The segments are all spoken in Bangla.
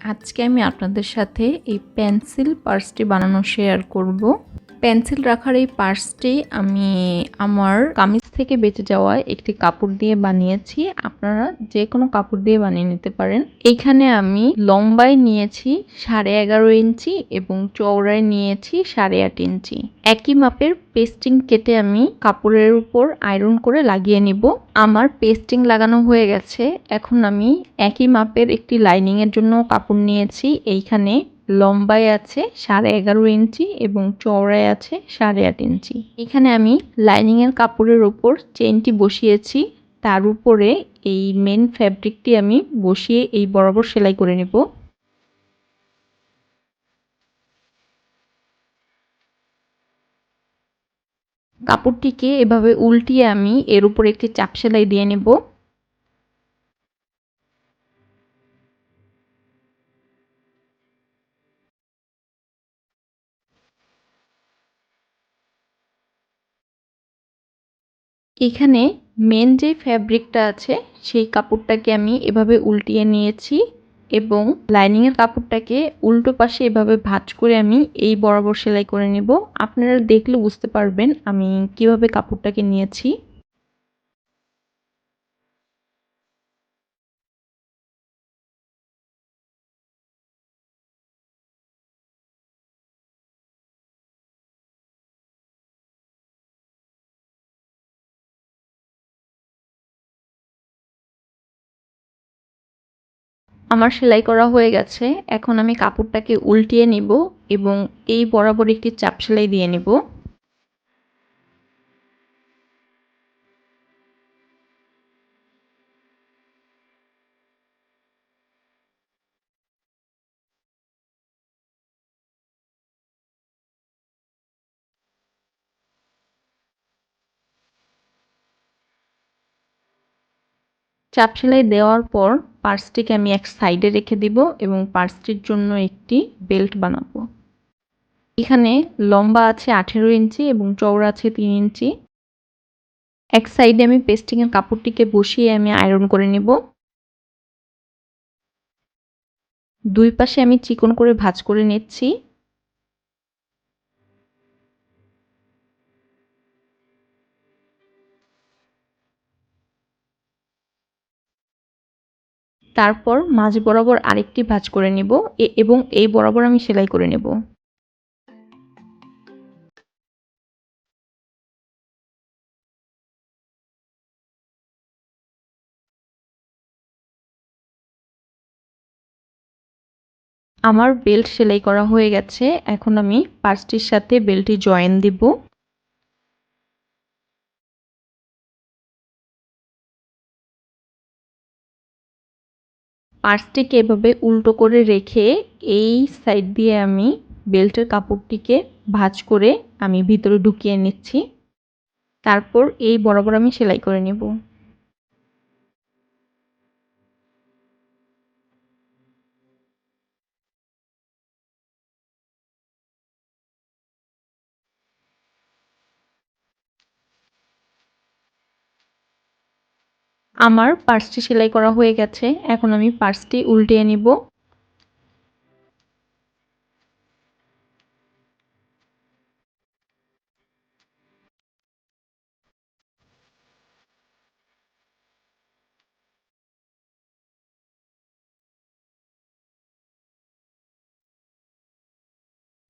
আজকে আমি আপনাদের সাথে এই পেন্সিল পার্সটি বানানো শেয়ার করব। পেন্সিল রাখার এই পার্সটি আমি আমার কামিজ থেকে বেঁচে যাওয়া একটি কাপড় দিয়ে বানিয়েছি। আপনারা যে কোনো কাপড় দিয়ে বানিয়ে নিতে পারেন। এইখানে আমি লম্বায় নিয়েছি সাড়ে এগারো ইঞ্চি এবং চওড়ায় নিয়েছি সাড়ে আট ইঞ্চি। একই মাপের পেস্টিং কেটে আমি কাপড়ের উপর আয়রন করে লাগিয়ে নিব। আমার পেস্টিং লাগানো হয়ে গেছে। এখন আমি একই মাপের একটি লাইনিংয়ের জন্য কাপড় নিয়েছি। এইখানে লম্বায় আছে সাড়ে এগারো ইঞ্চি এবং চওড়ায় আছে সাড়ে আট ইঞ্চি। এখানে আমি লাইনিংয়ের কাপড়ের ওপর চেনটি বসিয়েছি। তার উপরে এই মেন ফ্যাব্রিকটি আমি বসিয়ে এই বরাবর সেলাই করে নেব। কাপড়টিকে এভাবে উল্টিয়ে আমি এর উপর একটি চাপ সেলাই দিয়ে নেব। এখানে মেন যে ফ্যাব্রিকটা আছে, সেই কাপড়টাকে আমি এভাবে উল্টিয়ে নিয়েছি এবং লাইনিংয়ের কাপড়টাকে উল্টো পাশে এভাবে ভাঁজ করে আমি এই বরাবর সেলাই করে নেব। আপনারা দেখলে বুঝতে পারবেন আমি কীভাবে কাপড়টাকে নিয়েছি। আমার সেলাই করা হয়ে গেছে। এখন আমি কাপড়টাকে উল্টিয়ে নিব এবং এই বরাবর একটি চাপ সেলাই দিয়ে নিব। চাপ সেলাই দেওয়ার পর পার্সটিকে আমি এক সাইডে রেখে দিব এবং পার্সটির জন্য একটি বেল্ট বানাবো। এখানে লম্বা আছে আঠেরো ইঞ্চি এবং চওড়া আছে তিন ইঞ্চি। এক সাইডে আমি পেস্টিংয়ের কাপড়টিকে বসিয়ে আমি আয়রন করে নেব। দুই পাশে আমি চিকন করে ভাজ করে নিচ্ছি। তারপর মাঝ বরাবর আরেকটি ভাঁজ করে নেব এবং এই বরাবর আমি সেলাই করে নেব। আমার বেল্ট সেলাই করা হয়ে গেছে, এখন আমি পার্সটির সাথে বেল্টটি জয়েন দিব। পার্সটিকে এভাবে উল্টো করে রেখে এই সাইড দিয়ে আমি বেল্টের কাপড়টিকে ভাঁজ করে আমি ভিতরে ঢুকিয়ে নিচ্ছি। তারপর এই বরাবর আমি সেলাই করে নেব। আমার পার্সটি সেলাই করা হয়ে গেছে। এখন আমি পার্সটি উল্টিয়ে নিব।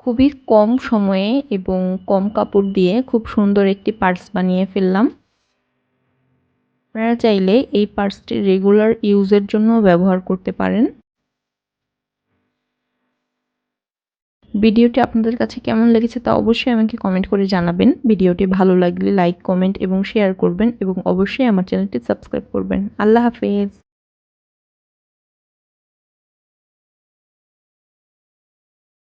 খুবই কম সময়ে এবং কম কাপড় দিয়ে খুব সুন্দর একটি পার্স বানিয়ে ফেললাম। আপনারা চাইলে এই পার্সটি রেগুলার ইউজের জন্য ব্যবহার করতে পারেন। ভিডিওটি আপনাদের কাছে কেমন লেগেছে তা অবশ্যই আমাকে কমেন্ট করে জানাবেন। ভিডিওটি ভালো লাগলে লাইক কমেন্ট এবং শেয়ার করবেন এবং অবশ্যই আমার চ্যানেলটি সাবস্ক্রাইব করবেন। আল্লাহ হাফেজ।